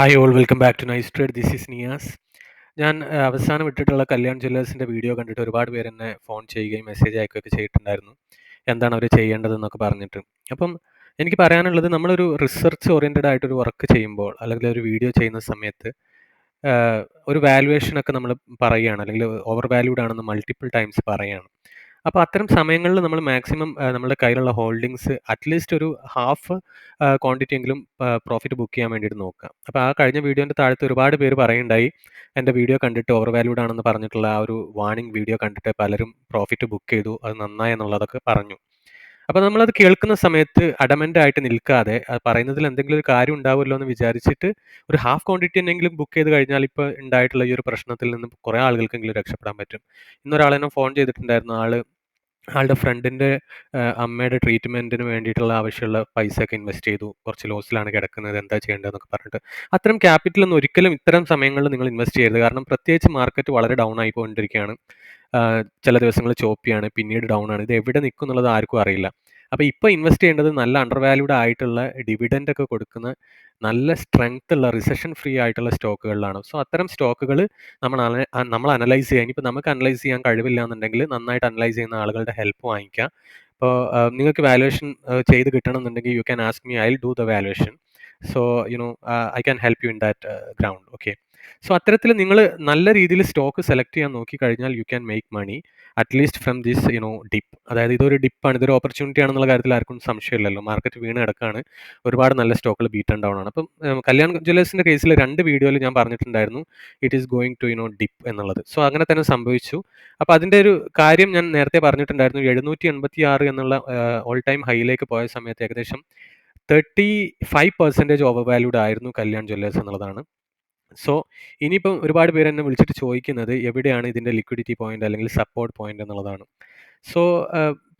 Hi all welcome back to Nice Trade this is Niyas ഞാൻ അവസാനം ഇട്ടിട്ടുള്ള Kalyan ജ്വല്ലേഴ്സിന്റെ video കണ്ടിട്ട് ഒരുപാട് പേര് എന്നെ ഫോൺ ചെയ്യുകയും മെസ്സേജ് അയക്കുകയൊക്കെ ചെയ്തിട്ടുണ്ടായിരുന്നു. എന്താണ് അവർ ചെയ്യേണ്ടതെന്നൊക്കെ പറഞ്ഞിട്ട്. അപ്പം എനിക്ക് പറയാനുള്ളത് നമ്മളൊരു റിസർച്ച് ഓറിയന്റഡ് ആയിട്ടൊരു വർക്ക് ചെയ്യുമ്പോൾ അല്ലെങ്കിൽ ഒരു വീഡിയോ ചെയ്യുന്ന സമയത്ത് ഒരു വാലുവേഷനൊക്കെ നമ്മൾ പറയുകയാണ്. അല്ലെങ്കിൽ ഓവർ വാല്യൂഡ് ആണെന്ന് മൾട്ടിപ്പിൾ ടൈംസ് പറയുകയാണ്. അപ്പോൾ അത്തരം സമയങ്ങളിൽ നമ്മൾ മാക്സിമം നമ്മുടെ കയ്യിലുള്ള ഹോൾഡിങ്സ് അറ്റ്ലീസ്റ്റ് ഒരു ഹാഫ് ക്വാണ്ടിറ്റി എങ്കിലും പ്രോഫിറ്റ് ബുക്ക് ചെയ്യാൻ വേണ്ടിയിട്ട് നോക്കുക അപ്പോൾ ആ കഴിഞ്ഞ വീഡിയോന്റെ താഴത്ത് ഒരുപാട് പേര് പറയുണ്ടായി എന്റെ വീഡിയോ കണ്ടിട്ട് ഓവർ വാല്യൂഡ് ആണെന്ന് പറഞ്ഞിട്ടുള്ള ആ ഒരു വാണിംഗ് വീഡിയോ കണ്ടിട്ട് പലരും പ്രോഫിറ്റ് ബുക്ക് ചെയ്തു അത് നന്നായി എന്നുള്ളതൊക്കെ പറഞ്ഞു. അപ്പോൾ അത് കേൾക്കുന്ന സമയത്ത് അഡമന്റ് ആയിട്ട് നിൽക്കാതെ പറയുന്നതിൽ എന്തെങ്കിലും ഒരു കാര്യം ഉണ്ടാവുമല്ലോ എന്ന് വിചാരിച്ചിട്ട് ഒരു ഹാഫ് ക്വാണ്ടിറ്റി എന്നെങ്കിലും ബുക്ക് ചെയ്ത് കഴിഞ്ഞാൽ ഇപ്പോൾ ഉണ്ടായിട്ടുള്ള ഈ ഒരു പ്രശ്നത്തിൽ നിന്ന് കുറേ ആളുകൾക്കെങ്കിലും രക്ഷപ്പെടാൻ പറ്റും. ഇന്നൊരാൾ എന്നെ ഫോൺ ചെയ്തിട്ടുണ്ടായിരുന്നു. ആൾ ആളുടെ ഫ്രണ്ടിന്റെ അമ്മയുടെ ട്രീറ്റ്മെന്റിന് വേണ്ടിയിട്ടുള്ള ആവശ്യമുള്ള പൈസയൊക്കെ ഇൻവെസ്റ്റ് ചെയ്തു. കുറച്ച് ലോസിലാണ് കിടക്കുന്നത്. എന്താ ചെയ്യേണ്ടതെന്നൊക്കെ പറഞ്ഞിട്ട്. അത്തരം ക്യാപിറ്റലൊന്നും ഒരിക്കലും ഇത്തരം സമയങ്ങളിൽ നിങ്ങൾ ഇൻവെസ്റ്റ് ചെയ്യരുത്. കാരണം പ്രത്യേകിച്ച് മാർക്കറ്റ് വളരെ ഡൗൺ ആയിക്കൊണ്ടിരിക്കുകയാണ് ചില ദിവസങ്ങൾ ചോപ്പിയാണ് പിന്നീട് ഡൗൺ ആണ് ഇത് എവിടെ നിൽക്കും എന്നുള്ളത് ആർക്കും അറിയില്ല. അപ്പോൾ ഇപ്പോൾ ഇൻവെസ്റ്റ് ചെയ്യേണ്ടത് നല്ല അണ്ടർ വാല്യൂഡ് ആയിട്ടുള്ള ഡിവിഡന്റ് ഒക്കെ കൊടുക്കുന്ന നല്ല സ്ട്രെങ്ത് ഉള്ള റിസഷൻ ഫ്രീ ആയിട്ടുള്ള സ്റ്റോക്കുകളിലാണ്. സോ അത്തരം സ്റ്റോക്കുകൾ നമ്മൾ നമ്മൾ അനലൈസ് ചെയ്യാൻ ഇപ്പോൾ നമുക്ക് അനലൈസ് ചെയ്യാൻ കഴിവില്ല എന്നുണ്ടെങ്കിൽ നന്നായിട്ട് അനലൈസ് ചെയ്യുന്ന ആളുകളുടെ ഹെൽപ്പ് വാങ്ങിക്കാം. ഇപ്പോൾ നിങ്ങൾക്ക് വാലുവേഷൻ ചെയ്ത് കിട്ടണമെന്നുണ്ടെങ്കിൽ you can ask me I do the valuation so you know I can help you in that ground. Okay. So അത്തരത്തിൽ നിങ്ങൾ നല്ല രീതിയിൽ സ്റ്റോക്ക് സെലക്ട് ചെയ്യാൻ നോക്കി കഴിഞ്ഞാൽ you can make money at least from this you know dip അതായത് ഇതൊരു ഡിപ്പാണ് ഇതൊരു ഓപ്പർച്യൂണിറ്റി ആണെന്നുള്ള കാര്യത്തിൽ ആർക്കും സംശയമില്ലല്ലോ. മാർക്കറ്റ് വീണ് കിടക്കാണ്. ഒരുപാട് നല്ല സ്റ്റോക്കുകൾ ബീറ്റ് ആൻഡ് ഡൗൺ ആണ്. അപ്പം കല്യാൺ ജ്വല്ലേഴ്സിന്റെ കേസിൽ രണ്ട് വീഡിയോയിൽ ഞാൻ പറഞ്ഞിട്ടുണ്ടായിരുന്നു. It is going to you know dip എന്നുള്ളത്. സോ അങ്ങനെ തന്നെ സംഭവിച്ചു. അപ്പോൾ അതിന്റെ ഒരു കാര്യം ഞാൻ നേരത്തെ പറഞ്ഞിട്ടുണ്ടായിരുന്നു. എഴുന്നൂറ്റി എൺപത്തി ആറ് എന്നുള്ള ഓൾ ടൈം ഹൈയിലേക്ക് പോയ സമയത്ത് ഏകദേശം thirty five percentage over valued ആയിരുന്നു കല്യാൺ ജ്വല്ലേഴ്സ് എന്നുള്ളതാണ്. സോ ഇനിയിപ്പം ഒരുപാട് പേര് എന്നെ വിളിച്ചിട്ട് ചോദിക്കുന്നത് എവിടെയാണ് ഇതിന്റെ ലിക്വിഡിറ്റി പോയിന്റ് അല്ലെങ്കിൽ സപ്പോർട്ട് പോയിന്റ് എന്നുള്ളതാണ്. സോ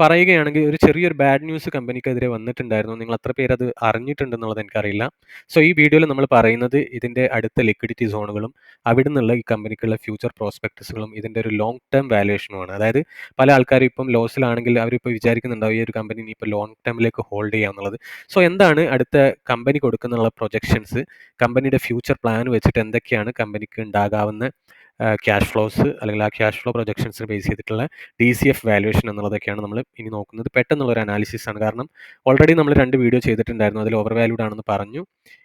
പറയുകയാണെങ്കിൽ ഒരു ചെറിയൊരു ബാഡ് ന്യൂസ് കമ്പനിക്കെതിരെ വന്നിട്ടുണ്ടായിരുന്നു. നിങ്ങൾ അത്ര പേര് അത് അറിഞ്ഞിട്ടുണ്ടെന്നുള്ളത് എനിക്കറിയില്ല. സോ ഈ വീഡിയോയിൽ നമ്മൾ പറയുന്നത് ഇതിന്റെ അടുത്ത ലിക്വിഡിറ്റി സോണുകളും അവിടെ നിന്നുള്ള ഈ കമ്പനിക്കുള്ള ഫ്യൂച്ചർ പ്രോസ്പെക്ടസുകളും ഇതിന്റെ ഒരു ലോങ് ടേം വാലുവേഷനുമാണ് അതായത് പല ആൾക്കാരും ഇപ്പം ലോസിലാണെങ്കിൽ അവരിപ്പോൾ വിചാരിക്കുന്നുണ്ടാവും ഈ ഒരു കമ്പനി ഇപ്പോൾ ലോങ് ടേമിലേക്ക് ഹോൾഡ് ചെയ്യാന്നുള്ളത് സോ എന്താണ് അടുത്ത കമ്പനി കൊടുക്കുന്നുള്ള പ്രൊജക്ഷൻസ് കമ്പനിയുടെ ഫ്യൂച്ചർ പ്ലാൻ വെച്ചിട്ട് എന്തൊക്കെയാണ് കമ്പനിക്ക് ഉണ്ടാകാവുന്ന ക്യാഷ് ഫ്ലോസ് അല്ലെങ്കിൽ ആ ക്യാഷ് ഫ്ലോ പ്രൊജക്ഷൻസിന് ബേസ് ചെയ്തിട്ടുള്ള ഡി സി എഫ് വാലുവേഷൻ എന്നുള്ളതൊക്കെയാണ് നമ്മൾ ഇനി നോക്കുന്നത്. പെട്ടെന്നുള്ള ഒരു അനാലിസിസ് ആണ്. കാരണം ഓൾറെഡി നമ്മൾ രണ്ട് വീഡിയോ ചെയ്തിട്ടുണ്ടായിരുന്നു. അതിൽ ഓവർ വാല്യൂഡ് ആണെന്ന് പറഞ്ഞു.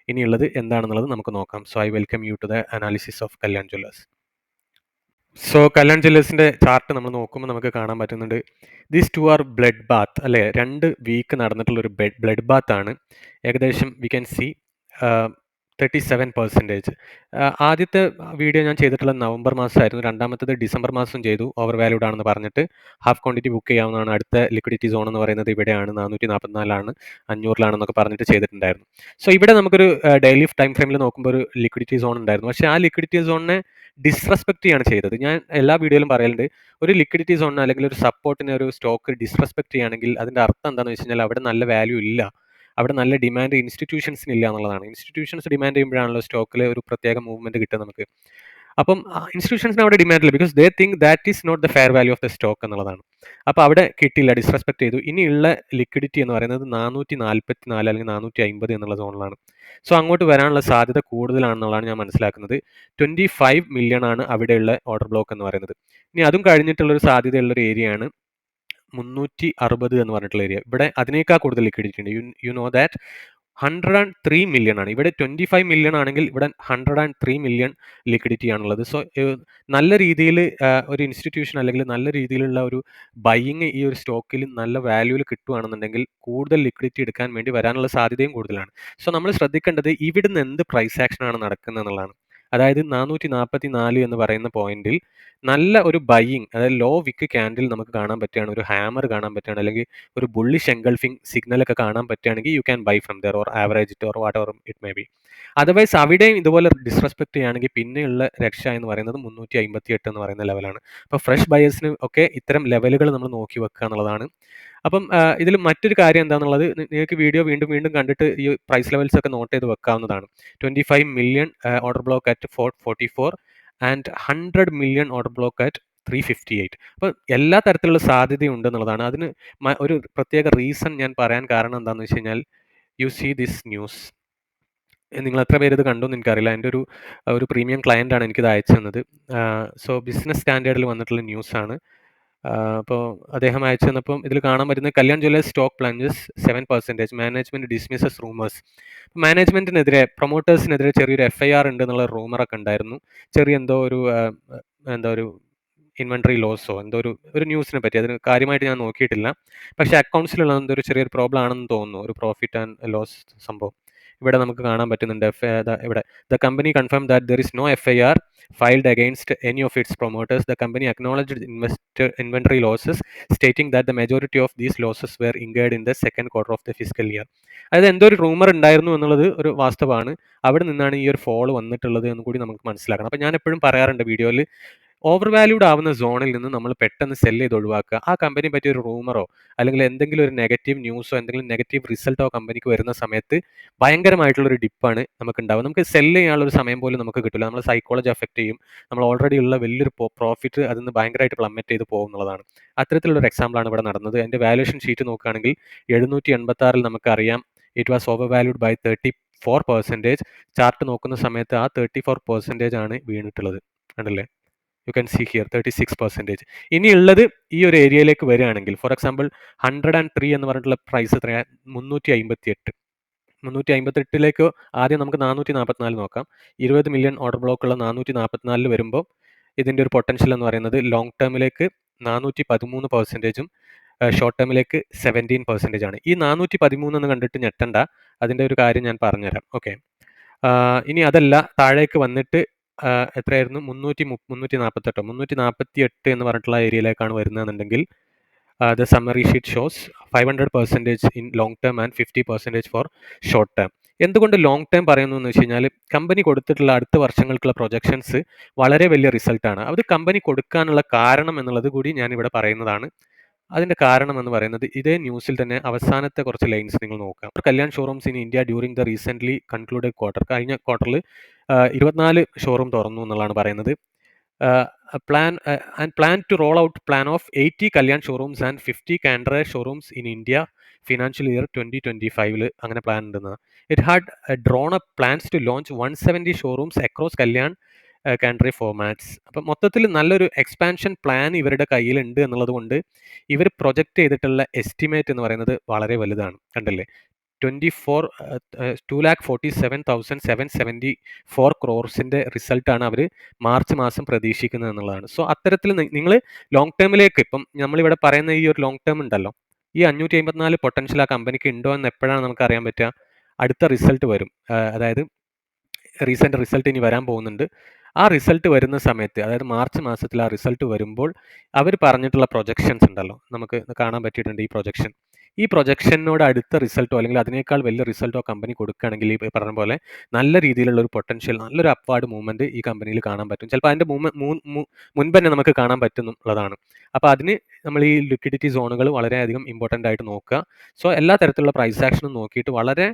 ഇനിയുള്ളത് എന്താണെന്നുള്ളത് നമുക്ക് നോക്കാം. So I welcome you to the analysis of Kalyan Jewellers so Kalyan ജ്വല്ലേഴ്സിന്റെ chart നമ്മൾ നോക്കുമ്പോൾ നമുക്ക് കാണാൻ പറ്റുന്നുണ്ട്. This two are blood bath അല്ലേ? രണ്ട് വീക്ക് നടന്നിട്ടുള്ള ഒരു ബ്ലഡ് ബാത്ത് ആണ്. ഏകദേശം we can see thirty seven percentage ആദ്യത്തെ വീഡിയോ ഞാൻ ചെയ്തിട്ടുള്ള നവംബർ മാസമായിരുന്നു. രണ്ടാമത്തത് ഡിസംബർ മാസം ചെയ്തു. ഓവർ വാല്യൂഡ് ആണെന്ന് പറഞ്ഞിട്ട് ഹാഫ് ക്വാണ്ടിറ്റി ബുക്ക് ചെയ്യാവുന്നതാണ്. അടുത്ത ലിക്വിഡിറ്റി സോൺ എന്ന് പറയുന്നത് ഇവിടെയാണ്. നാനൂറ്റി നാൽപ്പത്തിനാലാണ് അഞ്ഞൂറിലാണെന്നൊക്കെ പറഞ്ഞിട്ട് ചെയ്തിട്ടുണ്ടായിരുന്നു. സോ ഇവിടെ നമുക്കൊരു ഡെയിലി ടൈം ഫ്രെയിമിൽ നോക്കുമ്പോൾ ഒരു ലിക്വിഡിറ്റി സോൺ ഉണ്ടായിരുന്നു. പക്ഷേ ആ ലിക്വിഡിറ്റി സോണിനെ ഡിസ്റെസ്പെക്ട് ചെയ്യാണ് ചെയ്തത്. ഞാൻ എല്ലാ വീഡിയോയിലും പറയലുണ്ട്. ഒരു ലിക്വിഡിറ്റി സോണിന് അല്ലെങ്കിൽ ഒരു സപ്പോർട്ടിനെ ഒരു സ്റ്റോക്ക് ഡിസ്റെസ്പെക്ട് ചെയ്യുകയാണെങ്കിൽ അതിന്റെ അർത്ഥം എന്താണെന്ന് വെച്ച് കഴിഞ്ഞാൽ അവിടെ നല്ല വാല്യൂ ഇല്ല. അവിടെ നല്ല ഡിമാൻഡ് ഇൻസ്റ്റിറ്റ്യൂഷൻസിന് ഇല്ല എന്നുള്ളതാണ്. ഇൻസ്റ്റിറ്റ്യൂഷൻസ് ഡിമാൻഡ് ചെയ്യുമ്പോഴാണല്ലോ സ്റ്റോക്കിൽ ഒരു പ്രത്യേക മൂവ്മെന്റ് കിട്ടുക നമുക്ക്. അപ്പം ഇൻസ്റ്റിറ്റ്യൂഷൻസിന് അവിടെ ഡിമാൻഡ് ഇല്ല. Because they think that is not the fair value of the stock എന്നുള്ളതാണ്. അപ്പോൾ അവിടെ കിട്ടിയില്ല ഡിസ്റെസ്പെക്ട് ചെയ്തു. ഇനിയുള്ള ലിക്വിഡിറ്റി എന്ന് പറയുന്നത് നാനൂറ്റി നാൽപ്പത്തി നാല് അല്ലെങ്കിൽ നാനൂറ്റി അമ്പത് എന്നുള്ള സോണിലാണ് സോ അങ്ങോട്ട് വരാനുള്ള സാധ്യത കൂടുതലാണെന്നുള്ളതാണ് ഞാൻ മനസ്സിലാക്കുന്നത്. ട്വന്റി ഫൈവ് മില്യൺ ആണ് അവിടെയുള്ള ഓർഡർ ബ്ലോക്ക് എന്ന് പറയുന്നത്. ഇനി അതും കഴിഞ്ഞിട്ടുള്ളൊരു സാധ്യതയുള്ളൊരു ഏരിയയാണ് മുന്നൂറ്റി അറുപത് എന്ന് പറഞ്ഞിട്ടുള്ള ഏരിയ ഇവിടെ അതിനേക്കാൾ കൂടുതൽ ലിക്വിഡിറ്റി ഉണ്ട്. You you know that hundred and three million ആണ്. ഇവിടെ ട്വന്റി ഫൈവ് മില്യൺ ആണെങ്കിൽ ഇവിടെ hundred and three million liquidity ആണുള്ളത്. സോ നല്ല രീതിയിൽ ഒരു ഇൻസ്റ്റിറ്റ്യൂഷൻ അല്ലെങ്കിൽ നല്ല രീതിയിലുള്ള ഒരു ബൈയിങ് ഈ ഒരു സ്റ്റോക്കിൽ നല്ല വാല്യൂവിൽ കിട്ടുകയാണെന്നുണ്ടെങ്കിൽ കൂടുതൽ ലിക്വിഡിറ്റി എടുക്കാൻ വേണ്ടി വരാനുള്ള സാധ്യതയും കൂടുതലാണ്. സോ നമ്മൾ ശ്രദ്ധിക്കേണ്ടത് ഇവിടുന്ന് എന്ത് പ്രൈസ് ആക്ഷനാണ് നടക്കുന്നത് എന്നുള്ളതാണ് അതായത് നാനൂറ്റി നാൽപ്പത്തി നാല് എന്ന് പറയുന്ന പോയിന്റിൽ നല്ല ഒരു ബൈയിങ് അതായത് ലോ വിക്ക് ക്യാൻഡിൽ നമുക്ക് കാണാൻ പറ്റുകയാണ്. ഒരു ഹാമർ കാണാൻ പറ്റുകയാണ്. അല്ലെങ്കിൽ ഒരു ബുള്ളിഷ് എൻഗൾഫിംഗ് സിഗ്നൽ ഒക്കെ കാണാൻ പറ്റുകയാണെങ്കിൽ you can buy from there or average it or what or it may be otherwise അവിടെയും ഇതുപോലെ ഡിസ്റെസ്പെക്ട് ചെയ്യുകയാണെങ്കിൽ പിന്നെയുള്ള രക്ഷ എന്ന് പറയുന്നത് മുന്നൂറ്റി അമ്പത്തി എട്ട് എന്ന് പറയുന്ന ലെവലാണ് അപ്പോൾ ഫ്രഷ് ബയേഴ്സിന് ഒക്കെ ഇത്തരം ലെവലുകൾ നമ്മൾ നോക്കി വെക്കുക എന്നുള്ളതാണ് അപ്പം ഇതിൽ മറ്റൊരു കാര്യം എന്താണെന്നുള്ളത് നിങ്ങൾക്ക് വീഡിയോ വീണ്ടും വീണ്ടും കണ്ടിട്ട് ഈ പ്രൈസ് ലെവൽസ് ഒക്കെ നോട്ട് ചെയ്ത് വെക്കാവുന്നതാണ്. Twenty five million order block at four forty four and hundred million order block at three fifty eight അപ്പോൾ എല്ലാ തരത്തിലുള്ള സാധ്യതയുണ്ട് എന്നുള്ളതാണ് അതിന് ഒരു പ്രത്യേക റീസൺ ഞാൻ പറയാൻ കാരണം എന്താണെന്ന് വെച്ച് കഴിഞ്ഞാൽ യു സീ ദിസ് ന്യൂസ് നിങ്ങൾ എത്ര പേര് ഇത് കണ്ടു എന്ന് എനിക്കറിയില്ല. എന്റെ ഒരു ഒരു പ്രീമിയം ക്ലയന്റ് ആണ് എനിക്കിത് അയച്ചു തന്നത്. സോ ബിസിനസ് സ്റ്റാൻഡേർഡിൽ വന്നിട്ടുള്ള ന്യൂസാണ് അപ്പോൾ അദ്ദേഹം അയച്ചു തന്നപ്പം ഇതിൽ കാണാൻ പറ്റുന്ന Kalyan Jewellers stock plunges seven percentage management dismisses rumours മാനേജ്മെന്റിനെതിരെ പ്രൊമോട്ടേഴ്സിനെതിരെ ചെറിയൊരു എഫ് ഐ ആർ ഉണ്ട് എന്നുള്ള റൂമറൊക്കെ ഉണ്ടായിരുന്നു. ചെറിയ എന്തോ ഒരു എന്താ ഒരു ഇൻവെൻട്രി ലോസോ എന്തോ ഒരു ഒരു ന്യൂസിനെ പറ്റി. അതിന് കാര്യമായിട്ട് ഞാൻ നോക്കിയിട്ടില്ല. പക്ഷേ അക്കൗണ്ട്സിലുള്ള എന്തോ ഒരു ചെറിയൊരു പ്രോബ്ലം ആണെന്ന് തോന്നുന്നു ഒരു പ്രോഫിറ്റ് ആൻഡ് ലോസ് സംഭവം. ഇവിടെ നമുക്ക് കാണാൻ പറ്റുന്നുണ്ട്. എഫ് ഇവിടെ. The company confirm that there is no F I R filed against any of its promoters the company acknowledge invest inventory losses stating that the majority of these losses were incurred in the second quarter of the physical year അതായത് എന്തോ ഒരു rumour ഉണ്ടായിരുന്നു എന്നുള്ളത് ഒരു വാസ്തവമാണ്. അവിടെ നിന്നാണ് ഈ ഒരു ഫോൾ വന്നിട്ടുള്ളത് എന്ന് കൂടി നമുക്ക് മനസ്സിലാക്കണം. അപ്പം ഞാൻ എപ്പോഴും പറയാറുണ്ട് വീഡിയോയിൽ ഓവർ വാല്യൂഡ് ആവുന്ന സോണിൽ നിന്ന് നമ്മൾ പെട്ടെന്ന് സെൽ ചെയ്ത് ഒഴിവാക്കുക. ആ കമ്പനി പറ്റി ഒരു റൂമറോ അല്ലെങ്കിൽ എന്തെങ്കിലും ഒരു നെഗറ്റീവ് ന്യൂസോ എന്തെങ്കിലും നെഗറ്റീവ് റിസൾട്ടോ കമ്പനിക്ക് വരുന്ന സമയത്ത് ഭയങ്കരമായിട്ടുള്ള ഒരു ഡിപ്പാണ് നമുക്ക് ഉണ്ടാവുക നമുക്ക് സെൽ ചെയ്യാനുള്ള ഒരു സമയം പോലും നമുക്ക് കിട്ടില്ല നമ്മൾ സൈക്കോളജി അഫക്റ്റ് ചെയ്യും. നമ്മൾ ഓൾറെഡി ഉള്ള വലിയൊരു പ്രോഫിറ്റ് അതിൽ നിന്ന് ഭയങ്കരമായിട്ട് പ്ലമ്മറ്റ് ചെയ്ത് പോകുന്നതാണ് അത്തരത്തിലുള്ള ഒരു എക്സാമ്പിളാണ് ഇവിടെ നടന്നത്. എന്റെ വാല്യൂഷൻ ഷീറ്റ് നോക്കുകയാണെങ്കിൽ എഴുന്നൂറ്റി എൺപത്തി ആറിൽ നമുക്കറിയാം. It was over valued by thirty four percentage chart നോക്കുന്ന സമയത്ത് ആ തേർട്ടി ഫോർ പെർസെന്റേജ് ആണ് വീണിട്ടുള്ളത്. കണ്ടല്ലേ? You can see here thirty six percentage ഇനി ഉള്ളത് ഈ ഒരു ഏരിയയിലേക്ക് വരികയാണെങ്കിൽ for example hundred and three എന്ന് പറഞ്ഞിട്ടുള്ള പ്രൈസ് എത്രയാണ് മുന്നൂറ്റി അമ്പത്തി എട്ട് മുന്നൂറ്റി അമ്പത്തെട്ടിലേക്ക് ആദ്യം നമുക്ക് നാനൂറ്റി നാൽപ്പത്തിനാല് നോക്കാം. ഇരുപത് മില്യൺ ഓർഡർ ബ്ലോക്ക് ഉള്ള നാനൂറ്റി നാൽപ്പത്തിനാലിൽ വരുമ്പോൾ ഇതിന്റെ ഒരു പൊട്ടൻഷ്യൽ എന്ന് പറയുന്നത് ലോങ് ടേമിലേക്ക് നാനൂറ്റി പതിമൂന്ന് പെർസെന്റേജും ഷോർട്ട് ടേമിലേക്ക് സെവന്റീൻ പെർസെന്റേജ് ആണ്. ഈ നാനൂറ്റി പതിമൂന്ന് എന്ന് കണ്ടിട്ട് ഞെട്ടണ്ട. അതിന്റെ ഒരു കാര്യം ഞാൻ പറഞ്ഞുതരാം. ഓക്കെ ഇനി അതല്ല താഴേക്ക് വന്നിട്ട് എത്രയായിരുന്നു? മുന്നൂറ്റി മുന്നൂറ്റി നാൽപ്പത്തെട്ടോ മുന്നൂറ്റി നാൽപ്പത്തി എട്ട് എന്ന് പറഞ്ഞിട്ടുള്ള ഏരിയയിലേക്കാണ് വരുന്നതെന്നുണ്ടെങ്കിൽ the summary sheet shows five hundred percentage in long term and fifty percentage for short term എന്തുകൊണ്ട് ലോങ് ടേം പറയുന്നു എന്ന് വെച്ച് കഴിഞ്ഞാൽ കമ്പനി കൊടുത്തിട്ടുള്ള അടുത്ത വർഷങ്ങൾക്കുള്ള പ്രൊജക്ഷൻസ് വളരെ വലിയ റിസൾട്ടാണ് അത് കമ്പനി കൊടുക്കാനുള്ള കാരണം എന്നുള്ളത് കൂടി ഞാൻ ഇവിടെ പറയുന്നതാണ്. അതിന്റെ കാരണം എന്ന് പറയുന്നത് ഇതേ ന്യൂസിൽ തന്നെ അവസാനത്തെ കുറച്ച് ലൈൻസ് നിങ്ങൾ നോക്കാം Kalyan showrooms in India during the recently concluded quarter കഴിഞ്ഞ ക്വാർട്ടറിൽ ഇരുപത്തിനാല് ഷോറൂം തുറന്നു എന്നുള്ളതാണ് പറയുന്നത്. Plan and plan to roll out plan of eighty Kalyan showrooms and fifty Candere showrooms in India financial year twenty twenty ഫൈവിൽ അങ്ങനെ plan ഉണ്ടെന്ന്. It had drawn up plans to launch one seventy showrooms across Kalyan Candere formats അപ്പം മൊത്തത്തിൽ നല്ലൊരു expansion plan ഇവരുടെ കയ്യിലുണ്ട് എന്നുള്ളത് കൊണ്ട് ഇവർ പ്രൊജക്റ്റ് ചെയ്തിട്ടുള്ള എസ്റ്റിമേറ്റ് എന്ന് പറയുന്നത് വളരെ വലുതാണ്. കണ്ടല്ലേ? Twenty four two lakh forty seven thousand seven seventy four ക്രോർസിന്റെ റിസൾട്ടാണ് അവർ മാർച്ച് മാസം പ്രതീക്ഷിക്കുന്നത് എന്നുള്ളതാണ്. സോ അത്തരത്തിൽ നിങ്ങൾ ലോങ് ടേമിലേക്ക് ഇപ്പം നമ്മളിവിടെ പറയുന്ന ഈ ഒരു ലോങ് ടേം ഉണ്ടല്ലോ. ഈ അഞ്ഞൂറ്റി അമ്പത്തിനാല് പൊട്ടൻഷ്യൽ ആ കമ്പനിക്ക് ഉണ്ടോ എന്ന് എപ്പോഴാണ് നമുക്ക് അറിയാൻ പറ്റുക? അടുത്ത റിസൾട്ട് വരും. അതായത് റീസെന്റ് റിസൾട്ട് ഇനി വരാൻ പോകുന്നുണ്ട്. ആ റിസൾട്ട് വരുന്ന സമയത്ത് അതായത് മാർച്ച് മാസത്തിൽ ആ റിസൾട്ട് വരുമ്പോൾ അവർ പറഞ്ഞിട്ടുള്ള പ്രൊജക്ഷൻസ് ഉണ്ടല്ലോ. നമുക്ക് കാണാൻ പറ്റിയിട്ടുണ്ട് ഈ പ്രൊജക്ഷൻ ഈ പ്രൊജക്ഷനോട് അടുത്ത റിസൾട്ടോ അല്ലെങ്കിൽ അതിനേക്കാൾ വലിയ റിസൾട്ടോ കമ്പനി കൊടുക്കുകയാണെങ്കിൽ ഈ പറഞ്ഞ പോലെ നല്ല രീതിയിലുള്ള ഒരു പൊട്ടൻഷ്യൽ നല്ലൊരു അപ്വാർഡ് മൂവ്മെന്റ് ഈ കമ്പനിയിൽ കാണാൻ പറ്റും. ചിലപ്പോൾ അതിന്റെ മുൻപ് തന്നെ നമുക്ക് കാണാൻ പറ്റുന്നുള്ളതാണ്. അപ്പോൾ അതിന് നമ്മൾ ഈ ലിക്വിഡിറ്റി സോണുകൾ വളരെയധികം ഇമ്പോർട്ടന്റ് ആയിട്ട് നോക്കുക. സോ എല്ലാ തരത്തിലുള്ള പ്രൈസ് ആക്ഷനും നോക്കിയിട്ട് വളരെ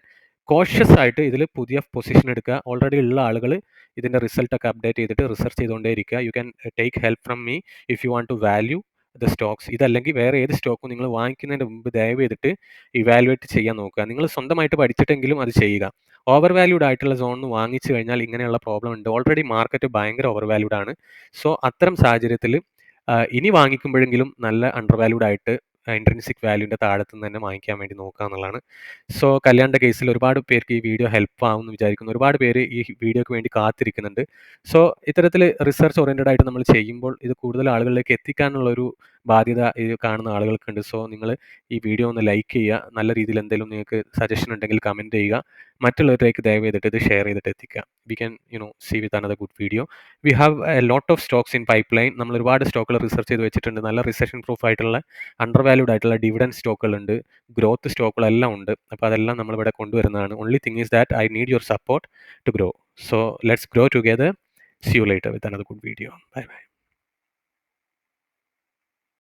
കോഷ്യസ് ആയിട്ട് ഇതിൽ പുതിയ പൊസിഷൻ എടുക്കുക. ഓൾറെഡി ഉള്ള ആളുകൾ ഇതിന്റെ റിസൾട്ടൊക്കെ അപ്ഡേറ്റ് ചെയ്തിട്ട് റിസർച്ച് ചെയ്തുകൊണ്ടേ ഇരിക്കുക you can take help from me if you want to value the stocks ഇതല്ലെങ്കിൽ വേറെ ഏത് സ്റ്റോക്കും നിങ്ങൾ വാങ്ങിക്കുന്നതിന് മുമ്പ് ദയവ് ചെയ്തിട്ട് ഇവാലുവേറ്റ് ചെയ്യാൻ നോക്കുക. നിങ്ങൾ സ്വന്തമായിട്ട് പഠിച്ചിട്ടെങ്കിലും അത് ചെയ്യുക. ഓവർ വാല്യൂഡ് ആയിട്ടുള്ള സോണിന്ന് വാങ്ങിച്ചു കഴിഞ്ഞാൽ ഇങ്ങനെയുള്ള പ്രോബ്ലം ഉണ്ട്. ഓൾറെഡി മാർക്കറ്റ് ഭയങ്കര ഓവർ വാല്യൂഡ് ആണ്. സോ അത്തരം സാഹചര്യത്തിൽ ഇനി വാങ്ങിക്കുമ്പോഴെങ്കിലും നല്ല അണ്ടർ വാല്യൂഡ് ആയിട്ട് ഇൻട്രൻസിക് വാല്യൂന്റെ താഴത്ത് നിന്ന് തന്നെ വാങ്ങിക്കാൻ വേണ്ടി നോക്കുക എന്നുള്ളതാണ്. സോ കല്യാണിന്റെ കേസിൽ ഒരുപാട് പേർക്ക് ഈ വീഡിയോ ഹെൽപ്പ് ആവും എന്ന് വിചാരിക്കുന്നു. ഒരുപാട് പേര് ഈ വീഡിയോക്ക് വേണ്ടി കാത്തിരിക്കുന്നുണ്ട്. സോ ഇത്തരത്തിൽ റിസർച്ച് ഓറിയന്റഡ് ആയിട്ട് നമ്മൾ ചെയ്യുമ്പോൾ ഇത് കൂടുതൽ ആളുകളിലേക്ക് എത്തിക്കാനുള്ള ഒരു ബാധ്യത ഇത് കാണുന്ന ആളുകൾക്കുണ്ട്. സോ നിങ്ങൾ ഈ വീഡിയോ ഒന്ന് ലൈക്ക് ചെയ്യുക. നല്ല രീതിയിൽ എന്തെങ്കിലും നിങ്ങൾക്ക് സജഷൻ ഉണ്ടെങ്കിൽ കമന്റ് ചെയ്യുക. മറ്റുള്ളവരിലേക്ക് ദയവ് ചെയ്തിട്ട് ഇത് ഷെയർ ചെയ്തിട്ട് എത്തിക്കുക. We can you know see with another good video we have a lot of stocks in pipeline നമ്മൾ ഒരുപാട് സ്റ്റോക്കുകൾ റിസർച്ച് ചെയ്ത് വെച്ചിട്ടുണ്ട്. നല്ല റിസഷൻ പ്രൂഫ് ആയിട്ടുള്ള അണ്ടർ വാല്യൂഡ് ആയിട്ടുള്ള ഡിവിഡൻ സ്റ്റോക്കുകളുണ്ട് ഗ്രോത്ത് സ്റ്റോക്കുകളെല്ലാം ഉണ്ട്. അപ്പോൾ അതെല്ലാം നമ്മളിവിടെ കൊണ്ടുവരുന്നതാണ്. Only thing is that I need your support to grow so let's grow together see you later with another good video bye bye